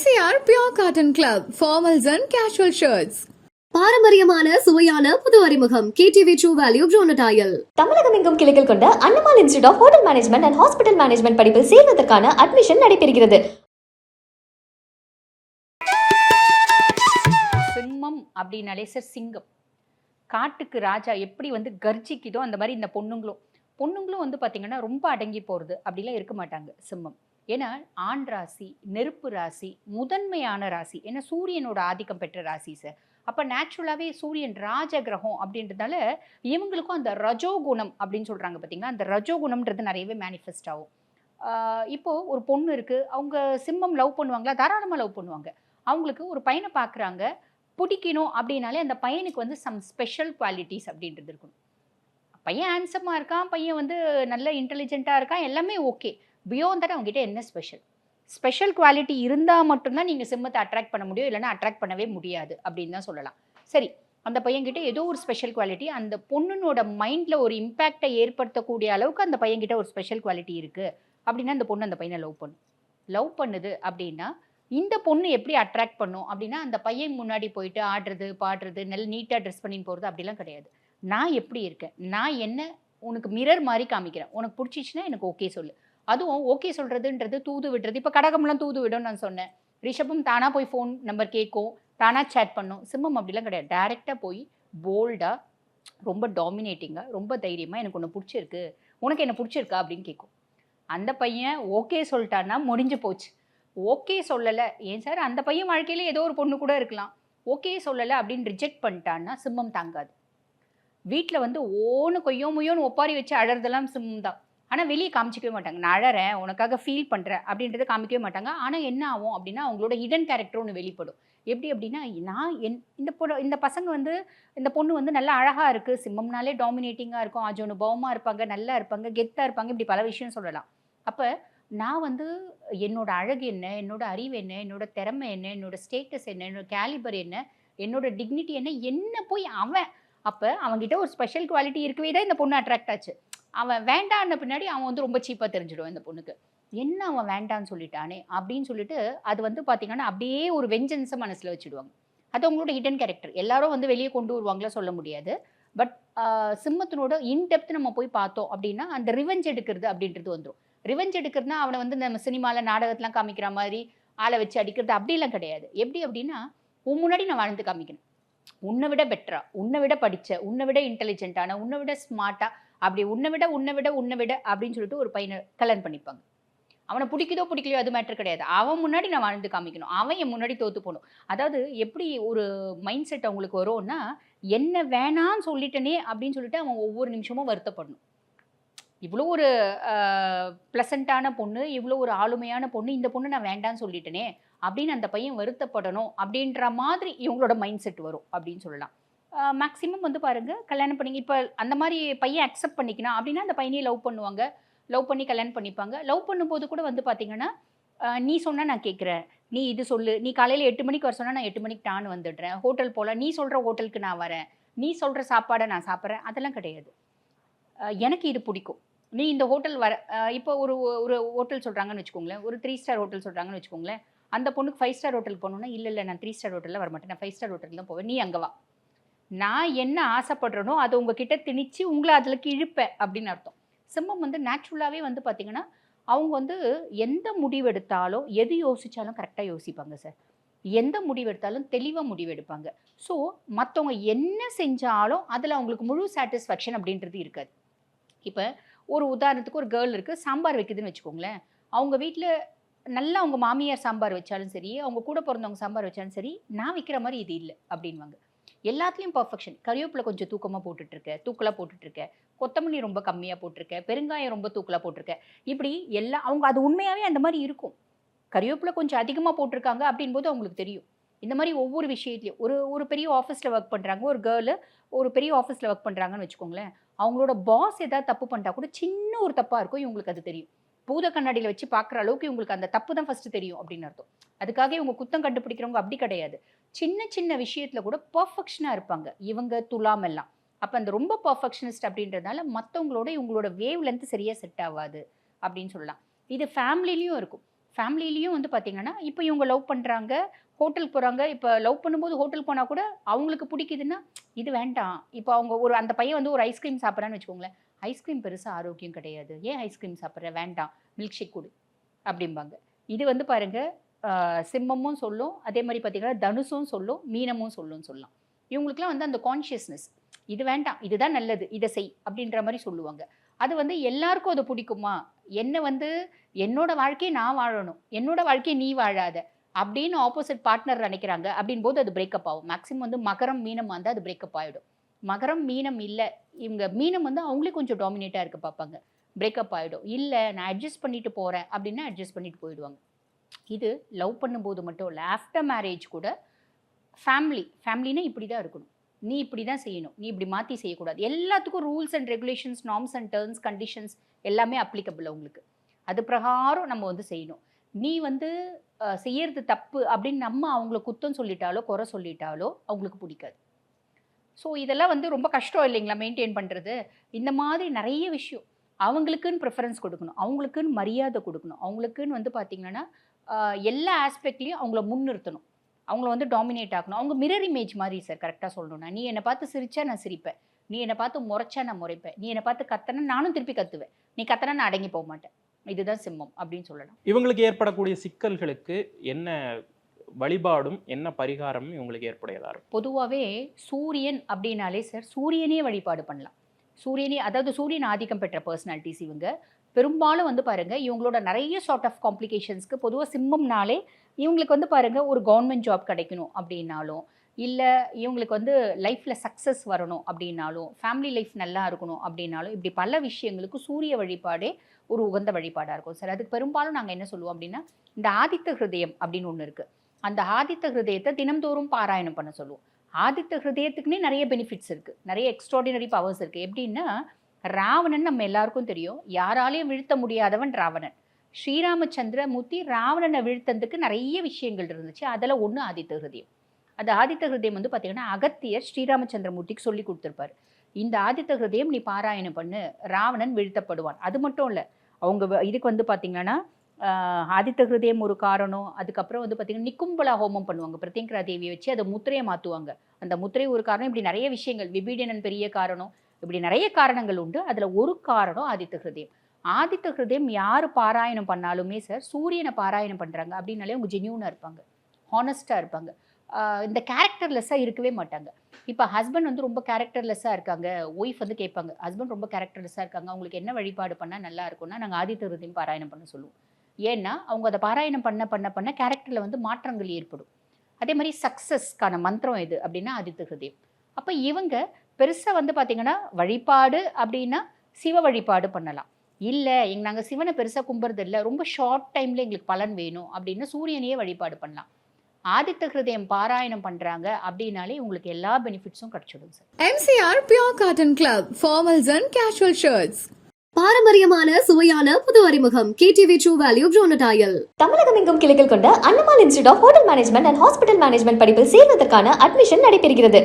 MCR Pure Cotton Club, formals and casual shirts. பாரம்பரியமான சுவையான புது அறிமுகம். கேடிவி ட்ரூ வேல்யூ ப்ரோனடாயல் தமிழகம் எங்கும் கிளைகள் கொண்ட Annamal institute of hotel management and hospital management படிப்பில் சேர்வதற்கான அட்மிஷன் நடைபெறுகிறது. சிம்மம் அப்படின்னாலே சார் சிங்கம். காட்டுக்கு ராஜா எப்படி வந்து கர்ஜிக்குதோ அந்த மாதிரி இந்த பொண்ணுங்களும். பொண்ணுங்களும் வந்து பார்த்திங்கன்னா ரொம்ப அடங்கி போகிறது அப்படிலாம் இருக்க மாட்டாங்க சிம்மம். ஏன்னா ஆண் ராசி நெருப்பு ராசி முதன்மையான ராசி. ஏன்னா சூரியனோட ஆதிக்கம் பெற்ற ராசி சார் அப்போ நேச்சுரலாகவே சூரியன் ராஜ கிரகம் அப்படின்றதால இவங்களுக்கும் அந்த ரஜோகுணம் அப்படின்னு சொல்கிறாங்க பார்த்தீங்களா அந்த ரஜோகுணம்ன்றது நிறையவே மேனிஃபெஸ்ட் ஆகும். இப்போது ஒரு பொண்ணு இருக்குது அவங்க சிம்மம் லவ் பண்ணுவாங்களா? தாராளமாக லவ் பண்ணுவாங்க. அவங்களுக்கு ஒரு பையனை பார்க்குறாங்க பிடிக்கணும் அப்படின்னாலே அந்த பையனுக்கு வந்து சம் ஸ்பெஷல் குவாலிட்டிஸ் அப்படின்றது இருக்கணும். பையன் ஹேண்ட்ஸமாக இருக்கான். பையன் வந்து நல்ல இன்டெலிஜென்ட்டாக இருக்கான். எல்லாமே ஓகே பியோன் தட் அவங்ககிட்ட என்ன ஸ்பெஷல் ஸ்பெஷல் குவாலிட்டி இருந்தால் மட்டும்தான் நீங்கள் சிம்மத்தை அட்ராக்ட் பண்ண முடியும் இல்லைன்னா அட்ராக்ட் பண்ணவே முடியாது அப்படின்னு தான் சொல்லலாம். சரி அந்த பையன்கிட்ட ஏதோ ஒரு ஸ்பெஷல் குவாலிட்டி அந்த பொண்ணுனோட மைண்டில் ஒரு இம்பேக்டை ஏற்படுத்தக்கூடிய அளவுக்கு அந்த பையன்கிட்ட ஒரு ஸ்பெஷல் குவாலிட்டி இருக்குது அப்படின்னா அந்த பொண்ணு அந்த பையனை லவ் பண்ணும். லவ் பண்ணுது அப்படின்னா இந்த பொண்ணு எப்படி அட்ராக்ட் பண்ணும் அப்படின்னா அந்த பையன் முன்னாடி போயிட்டு ஆடுறது பாடுறது நல்ல நீட்டாக ட்ரெஸ் பண்ணின்னு போகிறது அப்படிலாம் கிடையாது. நான் எப்படி இருக்கேன்? நான் என்ன உனக்கு மிரர் மாதிரி காமிக்கிறேன்? உனக்கு பிடிச்சிச்சுன்னா எனக்கு ஓகே சொல்லு. அதுவும் ஓகே சொல்கிறதுன்றது தூது விடுறது. இப்போ கடகம்லாம் தூது விடும்னு நான் சொன்னேன். ரிஷபம் தானாக போய் ஃபோன் நம்பர் கேட்கும். தானாக சேட் பண்ணும். சிம்மம் அப்படிலாம் கிடையாது. டேரெக்டாக போய் போல்டாக ரொம்ப டாமினேட்டிங்காக ரொம்ப தைரியமாக எனக்கு ஒன்று பிடிச்சிருக்கு. உனக்கு என்ன பிடிச்சிருக்கா அப்படின்னு கேட்கும். அந்த பையன் ஓகே சொல்லிட்டான்னா முடிஞ்சு போச்சு. ஓகே சொல்லலை. ஏன் சார் அந்த பையன் வாழ்க்கையில ஏதோ ஒரு பொண்ணு கூட இருக்கலாம். ஓகே சொல்லலை அப்படின்னு ரிஜெக்ட் பண்ணிட்டான்னா சிம்மம் தாங்காது. வீட்டில் வந்து ஓன்னு கொய்யோ முய்யோன்னு ஒப்பாரி வச்சு அழறதெல்லாம் சிம்மம் தான். ஆனால் வெளியே காமிச்சிக்கவே மாட்டாங்க. நான் அழறேன் உனக்காக ஃபீல் பண்ணுறேன் அப்படின்றத காமிக்கவே மாட்டாங்க. ஆனால் என்ன ஆகும் அப்படின்னா அவங்களோட ஹிடன் கேரக்டர் ஒன்று வெளிப்படும். எப்படி அப்படின்னா நான் என் இந்த பொண்ணு இந்த பசங்க வந்து இந்த பொண்ணு வந்து நல்லா அழகாக இருக்குது சிம்மம்னாலே டாமினேட்டிங்காக இருக்கும். அஜோனுபவமாக இருப்பாங்க நல்லா இருப்பாங்க கெத்தாக இருப்பாங்க இப்படி பல விஷயம் சொல்லலாம். அப்போ நான் வந்து என்னோட அழகு என்ன? என்னோட அறிவு என்ன? என்னோட திறமை என்ன? என்னோட ஸ்டேட்டஸ் என்ன? என்னோட கேலிபர் என்ன? என்னோட டிக்னிட்டி என்ன? என்ன போய் அவன் அப்போ அவங்ககிட்ட ஒரு ஸ்பெஷல் குவாலிட்டி இருக்கவே தான் இந்த பொண்ணு அட்ராக்ட் ஆச்சு. அவன் வேண்டான்ன பின்னாடி அவன் வந்து ரொம்ப சீப்பாக தெரிஞ்சிடுவான் இந்த பொண்ணுக்கு. என்ன அவன் வேண்டான்னு சொல்லிட்டானே அப்படின்னு சொல்லிட்டு அது வந்து பார்த்தீங்கன்னா அப்படியே ஒரு வெஞ்சன்ஸை மனசில் வச்சுடுவாங்க. அது அவங்களோட ஹிடன் கேரக்டர் எல்லாரும் வந்து வெளியே கொண்டு வருவாங்களா சொல்ல முடியாது. பட் சிம்மத்தினோட இன்டெப்த் நம்ம போய் பார்த்தோம் அப்படின்னா அந்த ரிவெஞ்ச் எடுக்கிறது அப்படின்றது வந்துடும் ரிவெஞ்ச் எடுக்கிறதுனா அவனை வந்து நம்ம சினிமாவில் நாடகத்தெலாம் காமிக்கிற மாதிரி ஆளை வச்சு அடிக்கிறது அப்படிலாம் கிடையாது. எப்படி அப்படின்னா உன் முன்னாடி நான் வாழ்ந்து காமிக்கணும் உன்னை விட பெட்டரா உன்னை விட படித்த உன்னை விட இன்டெலிஜென்ட்டான உன்னை விட ஸ்மார்ட்டாக அப்படி உன்னை விட உன்னை விட உன்னை விட அப்படின்னு சொல்லிட்டு ஒரு பையனை கல்யாணம் பண்ணிப்பாங்க. அவனை பிடிக்குதோ பிடிக்கலையோ அது மேட்டர் கிடையாது. அவன் முன்னாடி நான் வாழ்ந்து காமிக்கணும். அவன் என் முன்னாடி தோற்று போகணும். அதாவது எப்படி ஒரு மைண்ட் செட் அவங்களுக்கு வரும்னா என்ன வேணான்னு சொல்லிட்டனே அப்படின்னு சொல்லிட்டு அவன் ஒவ்வொரு நிமிஷமும் வருத்தப்படணும். இவ்வளோ ஒரு ப்ளசண்ட்டான பொண்ணு இவ்வளோ ஒரு ஆளுமையான பொண்ணு இந்த பொண்ணு நான் வேண்டான்னு சொல்லிட்டேனே அப்படின்னு அந்த பையன் வருத்தப்படணும் அப்படின்ற மாதிரி இவங்களோட மைண்ட் செட் வரும் அப்படின்னு சொல்லலாம். மேக்ஸிமம் வந்து பாருங்கள் கல்யாணம் பண்ணி இப்போ அந்த மாதிரி பையன் அக்செப்ட் பண்ணிக்கணும் அப்படின்னா அந்த பையனையே லவ் பண்ணுவாங்க. லவ் பண்ணி கல்யாணம் பண்ணிப்பாங்க. லவ் பண்ணும்போது கூட வந்து பார்த்தீங்கன்னா நீ சொன்னால் நான் கேட்குறேன் நீ இது சொல்லு. நீ காலையில் எட்டு மணிக்கு வர சொன்னால் நான் எட்டு மணிக்கு டான் வந்துடுறேன். ஹோட்டல் போகல நீ சொல்கிற ஹோட்டலுக்கு நான் வரேன். நீ சொல்கிற சாப்பாடை நான் சாப்பிட்றேன். அதெல்லாம் கிடையாது. எனக்கு இது பிடிக்கும். நீ இந்த ஹோட்டல் வர இப்போ ஒரு ஒரு ஹோட்டல் சொல்கிறாங்கன்னு வச்சுக்கோங்களேன். ஒரு த்ரீ ஸ்டார் ஹோட்டல் சொல்கிறாங்கன்னு வச்சுக்கோங்களேன். அந்த பொண்ணுக்கு ஃபைவ் ஸ்டார் ஹோட்டல் போகணுன்னா இல்லை இல்லை நான் த்ரீ ஸ்டார் ஹோட்டலில் வரமாட்டேன். நான் ஃபைவ் ஸ்டார் ஹோட்டலில் தான் போவேன். நீ அங்கே வா. நான் என்ன ஆசைப்படுறேனோ அதை உங்ககிட்ட திணிச்சு உங்களை அதில் கிழிப்பேன் அப்படின்னு அர்த்தம். சிம்மம் வந்து நேச்சுரலாகவே வந்து பார்த்தீங்கன்னா அவங்க வந்து எந்த முடிவெடுத்தாலும் எது யோசித்தாலும் கரெக்டாக யோசிப்பாங்க சார் எந்த முடிவெடுத்தாலும் தெளிவாக முடிவெடுப்பாங்க. ஸோ மற்றவங்க என்ன செஞ்சாலும் அதில் அவங்களுக்கு முழு சாட்டிஸ்ஃபேக்ஷன் அப்படின்றது இருக்காது. இப்போ ஒரு உதாரணத்துக்கு ஒரு கேர்ள் இருக்குது சாம்பார் வைக்குதுன்னு வச்சுக்கோங்களேன். அவங்க வீட்டில் நல்லா அவங்க மாமியார் சாம்பார் வச்சாலும் சரி அவங்க கூட பிறந்தவங்க சாம்பார் வச்சாலும் சரி நான் வைக்கிற மாதிரி இது இல்லை அப்படின்வாங்க எல்லாத்துலேயும் பர்ஃபெக்ஷன் கறிவேப்பிலை கொஞ்சம் தூக்கமாக போட்டுட்ருக்க தூக்கலாக போட்டுட்ருக்க கொத்தமல்லி ரொம்ப கம்மியாக போட்டிருக்க. பெருங்காயம் ரொம்ப தூக்கலாக போட்டிருக்க. இப்படி எல்லா அவங்க அது உண்மையாகவே அந்த மாதிரி இருக்கும். கறிவேப்பிலை கொஞ்சம் அதிகமாக போட்டிருக்காங்க அப்படின்போது அவங்களுக்கு தெரியும். இந்த மாதிரி ஒவ்வொரு விஷயத்துலையும் ஒரு ஒரு பெரிய ஆஃபீஸில் ஒர்க் பண்ணுறாங்க ஒரு கேர்ளு ஒரு பெரிய ஆஃபீஸில் ஒர்க் பண்ணுறாங்கன்னு வச்சுக்கோங்களேன் அவங்களோட பாஸ் ஏதாவது தப்பு பண்ணிட்டா கூட சின்ன ஒரு தப்பாக இருக்கும் இவங்களுக்கு அது தெரியும். பூத கண்ணாடியில் வச்சு பார்க்குற அளவுக்கு இவங்களுக்கு அந்த தப்பு தான் ஃபஸ்ட்டு தெரியும் அப்படின்னு அர்த்தம். அதுக்காக இவங்க குத்தம் கண்டுபிடிக்கிறவங்க அப்படி கிடையாது. சின்ன சின்ன விஷயத்தில் கூட பர்ஃபெக்ஷனாக இருப்பாங்க. இவங்க துலாம் எல்லாம். அப்போ அந்த ரொம்ப பர்ஃபெக்ஷனிஸ்ட் அப்படின்றதுனால மற்றவங்களோட இவங்களோட வேவ் லென்த் சரியாக செட் ஆகாது அப்படின்னு சொல்லலாம். இது ஃபேமிலிலையும் இருக்கும். ஃபேமிலிலையும் வந்து பார்த்திங்கன்னா இப்போ இவங்க லவ் பண்ணுறாங்க ஹோட்டல் போகிறாங்க இப்போ லவ் பண்ணும்போது ஹோட்டல் போனால் கூட அவங்களுக்கு பிடிக்குதுன்னா இது வேண்டாம். இப்போ அவங்க ஒரு அந்த பையன் வந்து ஒரு ஐஸ்கிரீம் சாப்பிட்றான்னு வச்சுக்கோங்களேன். ஐஸ்கிரீம் பெருசாக ஆரோக்கியம் கிடையாது. ஏன் ஐஸ்கிரீம் சாப்பிட்ற? வேண்டாம். மில்க் ஷேக் கொடு. அப்படிம்பாங்க. இது வந்து பாருங்கள் சிம்மமும் சொல்லும். அதே மாதிரி பார்த்தீங்கன்னா தனுசும் சொல்லும் மீனமும் சொல்லும் சொல்லலாம். இவங்களுக்குலாம் வந்து அந்த கான்ஷியஸ்னஸ் இது வேண்டாம் இதுதான் நல்லது இதை செய் அப்படின்ற மாதிரி சொல்லுவாங்க. அது வந்து எல்லாருக்கும் அது பிடிக்குமா? என்ன வந்து என்னோட வாழ்க்கையை நான் வாழணும் என்னோட வாழ்க்கையை நீ வாழாத அப்படின்னு ஆப்போசிட் பார்ட்னர் நினைக்கிறாங்க அப்படின் போது அது பிரேக்கப் ஆகும். மேக்ஸிமம் வந்து மகரம் மீனம் வந்து அது பிரேக்கப் ஆகிடும் மகரம் மீனம் இல்லை இவங்க மீனம் வந்து அவங்களே கொஞ்சம் டாமினேட்டாக இருக்க பார்ப்பாங்க. பிரேக்கப் ஆகிடும் இல்லை நான் அட்ஜஸ்ட் பண்ணிட்டு போகிறேன் அப்படின்னா அட்ஜஸ்ட் பண்ணிட்டு போயிடுவாங்க. இது லவ் பண்ணும்போது மட்டும் இல்லை ஆஃப்டர் மேரேஜ் கூட ஃபேமிலி ஃபேமிலினா இப்படி தான் இருக்கணும். நீ இப்படி தான் செய்யணும். நீ இப்படி மாற்றி செய்யக்கூடாது. எல்லாத்துக்கும் rules and regulations norms and terms conditions எல்லாமே அப்ளிகபிள் உங்களுக்கு. அது பிரகாரம் நம்ம வந்து செய்யணும். நீ வந்து செய்யறது தப்பு அப்படின்னு நம்ம அவங்கள குத்தம் சொல்லிட்டாலோ குறை சொல்லிட்டாலோ அவங்களுக்கு பிடிக்காது. ஸோ இதெல்லாம் வந்து ரொம்ப கஷ்டம் இல்லைங்களா மெயின்டைன் பண்ணுறது இந்த மாதிரி நிறைய விஷயம். அவங்களுக்குன்னு ப்ரிஃபரன்ஸ் கொடுக்கணும். அவங்களுக்குன்னு மரியாதை கொடுக்கணும். அவங்களுக்குன்னு வந்து பார்த்திங்கன்னா எல்லா ஆஸ்பெக்ட்லேயும் அவங்கள முன்னிறுத்தணும். அவங்கள வந்து டாமினேட் ஆகணும் அவங்க மிரர் இமேஜ் மாதிரி சார் கரெக்டாக சொல்லணும்னா நீ என்னை பார்த்து சிரிச்சா நான் சிரிப்பேன். நீ என்னை பார்த்து முறைச்சா நான் முறைப்பேன். நீ என்னை பார்த்து கத்தனா நானும் திருப்பி கத்துவேன். நீ கத்தனா நான் அடங்கி போக மாட்டேன். இதுதான் சிம்மம் அப்படின்னு சொல்லலாம். இவங்களுக்கு ஏற்படக்கூடிய சிக்கல்களுக்கு என்ன வழிபாடும் என்ன பரிகாரமும் இவங்களுக்கு ஏற்புடையதா இருக்கும்? பொதுவாகவே சூரியன் அப்படின்னாலே சார் சூரியனே வழிபாடு பண்ணலாம். சூரியனே அதாவது சூரியன் ஆதிக்கம் பெற்ற பர்சனாலிட்டிஸ் இவங்க. பெரும்பாலும் வந்து பாருங்கள் இவங்களோட நிறைய சார்ட் ஆஃப் காம்ப்ளிகேஷன்ஸ்க்கு பொதுவாக சிம்மம்னாலே இவங்களுக்கு வந்து பாருங்கள் ஒரு கவர்மெண்ட் ஜாப் கிடைக்கணும் அப்படின்னாலும் இல்லை இவங்களுக்கு வந்து லைஃப்பில் சக்ஸஸ் வரணும் அப்படின்னாலும் ஃபேமிலி லைஃப் நல்லா இருக்கணும் அப்படின்னாலும் இப்படி பல விஷயங்களுக்கு சூரிய வழிபாடே ஒரு உகந்த வழிபாடாக இருக்கும். சார் அதுக்கு பெரும்பாலும் நாங்கள் என்ன சொல்லுவோம் அப்படின்னா இந்த ஆதித்த ஹிருதயம் அப்படின்னு ஒன்று இருக்குது அந்த ஆதித்த ஹிருதயத்தை தினம்தோறும் பாராயணம் பண்ண சொல்லுவோம். ஆதித்த ஹிருதயத்துக்குன்னே நிறைய பெனிஃபிட்ஸ் இருக்குது நிறைய எக்ஸ்ட்ராடினரி பவர்ஸ் இருக்குது எப்படின்னா ராவணன் நம்ம எல்லாருக்கும் தெரியும். யாராலையும் வீழ்த்த முடியாதவன் ராவணன். ஸ்ரீராமச்சந்திர மூர்த்தி ராவணனை வீழ்த்ததுக்கு நிறைய விஷயங்கள் இருந்துச்சு. அதில் ஒன்று ஆதித்த ஹிருதயம். அந்த ஆதித்த ஹிருதயம் வந்து பார்த்தீங்கன்னா அகத்தியர் ஸ்ரீராமச்சந்திர மூர்த்திக்கு சொல்லி கொடுத்துருப்பாரு. இந்த ஆதித்த ஹிருதயம் நீ பாராயணம் பண்ணு ராவணன் வீழ்த்தப்படுவான். அது மட்டும் இல்லை அவங்க வ- இதுக்கு வந்து பார்த்தீங்கன்னா ஆதித்த ஹிருதயம் ஒரு காரணம். அதுக்கப்புறம் வந்து பார்த்தீங்கன்னா நிக்கும்பலா ஹோமம் பண்ணுவாங்க. பிரத்யங்கரா தேவியை வச்சு அதை முத்திரையை மாற்றுவாங்க அந்த முத்திரை ஒரு காரணம். இப்படி நிறைய விஷயங்கள். விபீடனன் பெரிய காரணம். இப்படி நிறைய காரணங்கள் உண்டு. அதில் ஒரு காரணம் ஆதித்த ஹிருதயம். ஆதித்த ஹிருதயம் யார் பாராயணம் பண்ணாலுமே சார் சூரியனை பாராயணம் பண்ணுறாங்க அப்படின்னாலே அவங்க ஜென்யூனாக இருப்பாங்க. ஹானஸ்ட்டாக இருப்பாங்க. இந்த கேரக்டர்லெஸ்ஸாக இருக்கவே மாட்டாங்க. இப்போ ஹஸ்பண்ட் வந்து ரொம்ப கேரக்டர்லெஸ்ஸாக இருக்காங்க. ஒய்ஃப் வந்து கேட்பாங்க ஹஸ்பண்ட் ரொம்ப கேரக்டர்லெஸ்ஸாக இருக்காங்க. அவங்களுக்கு என்ன வழிபாடு பண்ணால் நல்லா இருக்கும்னா நாங்கள் ஆதித்த ஹிருதயம் பாராயணம் பண்ண சொல்லுவோம். ஏன்னா அவங்க அதை பாராயணம் பண்ண பண்ண பண்ண கேரக்டரில் வந்து மாற்றங்கள் ஏற்படும். அதே மாதிரி சக்ஸஸ்க்கான மந்திரம் எது அப்படின்னா ஆதித்த ஹிருதயம். அப்போ இவங்க பெருசாக வந்து பார்த்தீங்கன்னா வழிபாடு அப்படின்னா சிவ வழிபாடு பண்ணலாம். இல்லை எங்க நாங்கள் சிவனை பெருசாக கும்புறது இல்லை. ரொம்ப ஷார்ட் டைமில் எங்களுக்கு பலன் வேணும் அப்படின்னு சூரியனையே வழிபாடு பண்ணலாம். ஆதித்த ஹிருதயம் பாராயணம் பண்ணுறாங்க அப்படின்னாலே உங்களுக்கு எல்லா பெனிஃபிட்ஸும் கிடச்சிடும் sir. MCR Pure Cotton Club, formals and casual shirts. பாரம்பரியமான சுவையான புது அறிமுகம். கேடிவி ட்ரூ வேல்யூ ப்ரோனடாயல் தமிழகம் எங்கும் கிளைகள் கொண்ட Annamal institute of hotel management and hospital management படிப்பில் சேர்வதற்கான அட்மிஷன் நடைபெறுகிறது.